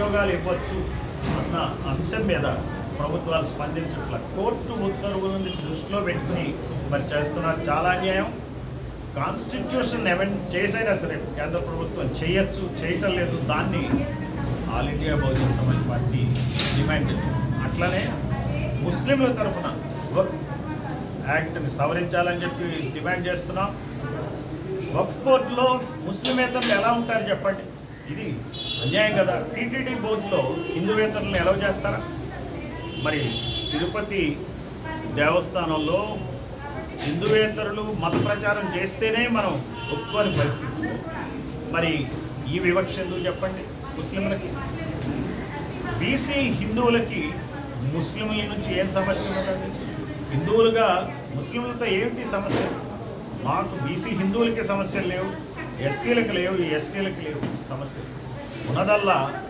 ఉద్యోగాలు ఇవ్వచ్చు అన్న అంశం మీద ప్రభుత్వాలు స్పందించట్ల కోర్టు ఉత్తర్వులను దృష్టిలో పెట్టుకుని మరి చేస్తున్నారు. చాలా అన్యాయం. కాన్స్టిట్యూషన్ ఎవెన్ చేసైనా సరే కేంద్ర ప్రభుత్వం చేయొచ్చు చేయటం లేదు. దాన్ని All India Bahujan Samaj Party demand చేస్తుంది. అట్లనే ముస్లింల తరఫున వక్ఫ్ యాక్ట్ని సవరించాలని చెప్పి డిమాండ్ చేస్తున్నాం. వక్ఫ్ బోర్డులో ముస్లిమేతరులు ఎలా ఉంటారు చెప్పండి. ఇది అన్యాయం కదా? టీటీడీ బోర్డులో హిందువేతరులను ఎలా చేస్తారా? మరి తిరుపతి దేవస్థానంలో హిందువేతరులు మత ప్రచారం చేస్తేనే మనం ఒప్పుకోని పరిస్థితి. మరి ఈ వివక్ష ఎందుకు చెప్పండి ముస్లింలకి? బీసీ హిందువులకి ముస్లింల నుంచి ఏం సమస్య ఉన్నదండి హిందువులుగా ముస్లింలతో ఏమిటి సమస్య? మాకు బీసీ హిందువులకి సమస్యలు లేవు ఎస్సీలకు లేవు ఎస్టీలకు లేవు సమస్యలు ఉన్నదల్లా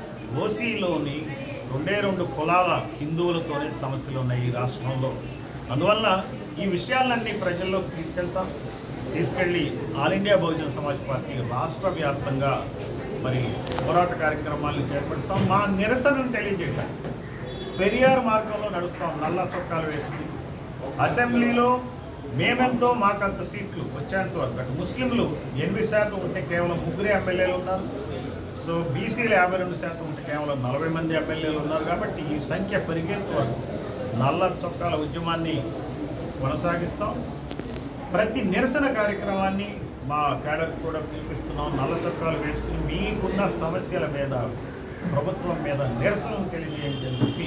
ఓసీలోని రెండే రెండు కులాల హిందువులతోనే సమస్యలు ఉన్నాయి ఈ రాష్ట్రంలో. అందువల్ల ఈ విషయాలన్నీ ప్రజల్లోకి తీసుకెళ్తాం. తీసుకెళ్ళి All India Bahujan Samaj Party రాష్ట్ర వ్యాప్తంగా మరి పోరాట కార్యక్రమాలను చేపడతాం. మా నిరసనను తెలియజేయటం. పెరియార్ మార్గంలో నడుస్తాం. నల్ల చొక్కాలు వేసుకుని. అసెంబ్లీలో మేమెంతో మాకంత సీట్లు వచ్చేంత వరకు. ముస్లింలు ఎనిమిది శాతం ఉంటే కేవలం ముగ్గురే ఎమ్మెల్యేలు ఉన్నారు. సో బీసీలు యాభై రెండు శాతం ఉంటే కేవలం నలభై మంది ఎమ్మెల్యేలు ఉన్నారు కాబట్టి ఈ సంఖ్య పెరిగేంత వరకు నల్ల చొక్కాల ఉద్యమాన్ని కొనసాగిస్తాం. ప్రతి నిరసన కార్యక్రమాన్ని మా కేడర్ కూడా పిలిపిస్తున్నాం. నల్ల చొక్కాలు వేసుకుని మీకున్న సమస్యల మీద ప్రభుత్వం మీద నిరసనలు తెలియజేయండి అని చెప్పి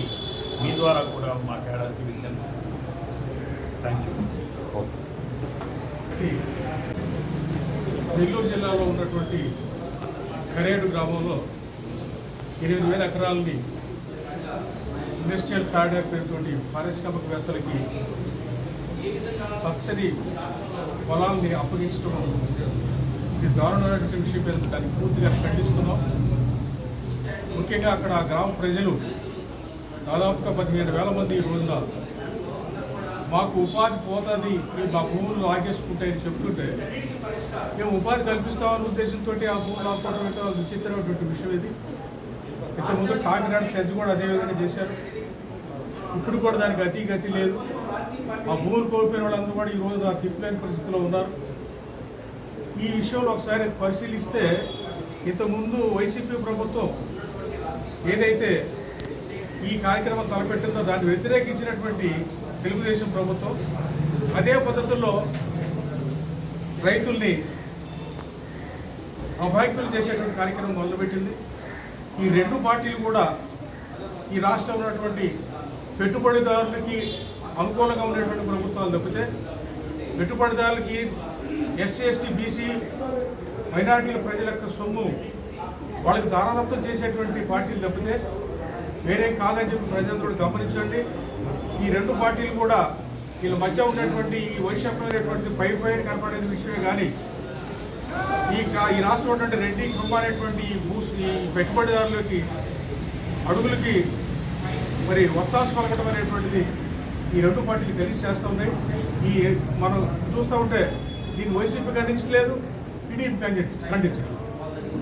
మీ ద్వారా కూడా మా కేడర్కి విజ్ఞప్తి థ్యాంక్ యూ నెల్లూరు జిల్లాలో ఉన్నటువంటి కరేడు గ్రామంలో ఎనిమిది వేల ఎకరాలని ఇండస్ట్రియల్ కారిడార్ పేరుతోటి పారిశ్రామికవేత్తలకి పచ్చని పొలాల్ని అప్పగించడం ఇది దారుణమైనటువంటి విషయం మీద దాన్ని పూర్తిగా ఖండిస్తున్నాం. ముఖ్యంగా అక్కడ ఆ గ్రామ ప్రజలు దాదాపుగా పదిహేను వేల మంది ఈ రోజున మాకు ఉపాధి పోతుంది ఈ మా భూములు లాగేసుకుంటాయని చెప్తుంటే మేము ఉపాధి కల్పిస్తామన్న ఉద్దేశంతో ఆ భూములు ఆపుకోవడం విచిత్రమైనటువంటి విషయం ఇది. ఇంతకుముందు కాకినాడ సెజ్ కూడా అదే విధంగా చేశారు. ఇప్పుడు కూడా దానికి గతి గతి లేదు. ఆ భూములు కోల్పోయిన వాళ్ళందరూ కూడా ఈరోజు ఆ దిక్కులేని పరిస్థితిలో ఉన్నారు. ఈ విషయంలో ఒకసారి పరిశీలిస్తే ఇంతకుముందు వైసీపీ ప్రభుత్వం ఏదైతే ఈ కార్యక్రమం తలపెట్టిందో దాన్ని వ్యతిరేకించినటువంటి తెలుగుదేశం ప్రభుత్వం అదే పద్ధతుల్లో రైతుల్ని అభాగ్యులు చేసేటువంటి కార్యక్రమం మొదలుపెట్టింది. ఈ రెండు పార్టీలు కూడా ఈ రాష్ట్రంలో ఉన్నటువంటి పెట్టుబడిదారులకి అనుకూలంగా ఉండేటువంటి ప్రభుత్వాలు తప్పితే పెట్టుబడిదారులకి ఎస్సీ ఎస్టీ బీసీ మైనార్టీల ప్రజల యొక్క సొమ్ము వాళ్ళకి దారాదత్తం చేసేటువంటి పార్టీలు తప్పితే వేరే కాదని చెప్పి ప్రజలందరూ గమనించండి. ఈ రెండు పార్టీలు కూడా వీళ్ళ మధ్య ఉన్నటువంటి ఈ వైషమ్యమైనటువంటి పై పైన కనపడేది విషయమే కానీ ఈ కా- ఈ రాష్ట్రం ఉన్నటువంటి రెడ్డి కుటుంబం అనేటువంటి ఈ భూ ఈ పెట్టుబడిదారులకి అడుగులకి మరి ఒత్తాసు పలకడం అనేటువంటిది ఈ రెండు పార్టీలు కలిసి చేస్తూ ఉన్నాయి ఈ మనం చూస్తూ ఉంటే దీన్ని వైసీపీ ఖండించట్లేదు టీడీపీ ఖండించ-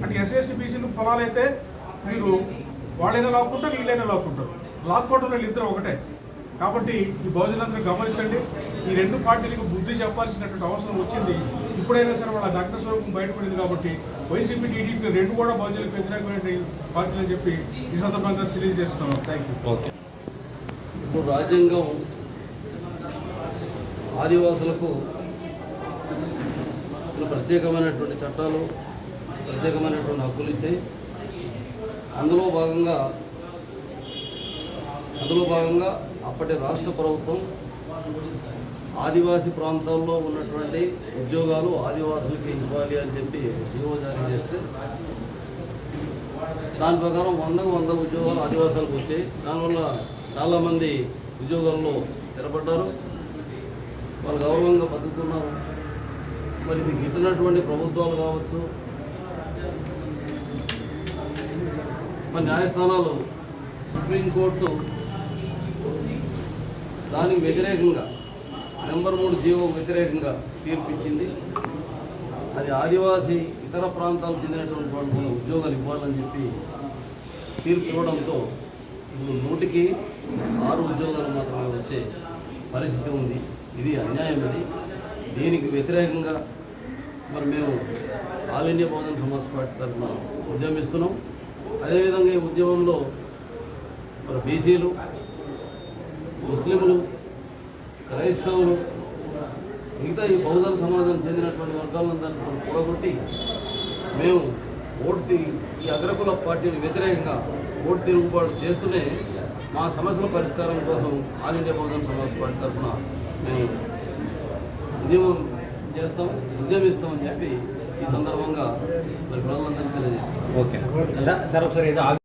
అంటే ఎస్ఎస్టీ బీసీలు పొలాలు మీరు వాళ్ళైనా లాక్కుంటారు వీళ్ళైనా లాక్కుంటారు. లాక్కోవడం వీళ్ళు ఇద్దరు ఒకటే. కాబట్టి ఈ బహుజనులందరూ గమనించండి ఈ రెండు పార్టీలకు బుద్ధి చెప్పాల్సినటువంటి అవసరం వచ్చింది. ఇప్పుడైనా సరే వాళ్ళ నగ్న స్వరూపం బయటపడింది కాబట్టి వైసీపీ టీడీపీ రెండు కూడా బహుజనులకు వ్యతిరేకమైన పార్టీలు అని చెప్పి ఈ సందర్భంగా తెలియజేస్తున్నాం. థ్యాంక్ యూ ఓకే ఇప్పుడు రాజ్యాంగం ఆదివాసులకు ప్రత్యేకమైనటువంటి చట్టాలు ప్రత్యేకమైనటువంటి హక్కులు ఇచ్చాయి. అందులో భాగంగా అందులో భాగంగా అప్పటి రాష్ట్ర ప్రభుత్వం ఆదివాసీ ప్రాంతాల్లో ఉన్నటువంటి ఉద్యోగాలు ఆదివాసులకి ఇవ్వాలి అని చెప్పి జీవో జారీ చేస్తే దాని ప్రకారం వందకు వంద ఉద్యోగాలు ఆదివాసాలకు వచ్చాయి. దానివల్ల చాలామంది ఉద్యోగాల్లో స్థిరపడ్డారు. వాళ్ళు గౌరవంగా బతుకుతున్నారు. మరి మీకు ఇచ్చినటువంటి ప్రభుత్వాలు కావచ్చు మరి న్యాయస్థానాలు సుప్రీంకోర్టు దానికి వ్యతిరేకంగా నెంబర్ మూడు జీవో వ్యతిరేకంగా తీర్పిచ్చింది. అది ఆదివాసీ ఇతర ప్రాంతాలకు చెందినటువంటి ఉద్యోగాలు ఇవ్వాలని చెప్పి తీర్పు ఇవ్వడంతో ఇప్పుడు నూటికి ఆరు ఉద్యోగాలు మాత్రమే వచ్చే పరిస్థితి ఉంది. ఇది అన్యాయం ఇది. దీనికి వ్యతిరేకంగా మరి మేము All India Bahujan Samaj Party తరఫున ఉద్యమిస్తున్నాం. అదేవిధంగా ఈ ఉద్యమంలో మరి బీసీలు ముస్లింలు క్రైస్తవులు మిగతా ఈ బహుజన సమాజం చెందినటువంటి వర్గాలందరినీ మనం కూడగొట్టి మేము ఓటు తిరిగి ఈ అగ్రకుల పార్టీని వ్యతిరేకంగా ఓటు తిరుగుబాటు చేస్తూనే మా సమస్యల పరిష్కారం కోసం All India Bahujan Samaj Party తరఫున మేము ఉద్యమం చేస్తాం ఉద్యమిస్తామని చెప్పి ఈ సందర్భంగా మరి ప్రజలందరికీ తెలియజేస్తాం ఓకే. సార్ ఒకసారి ఏదో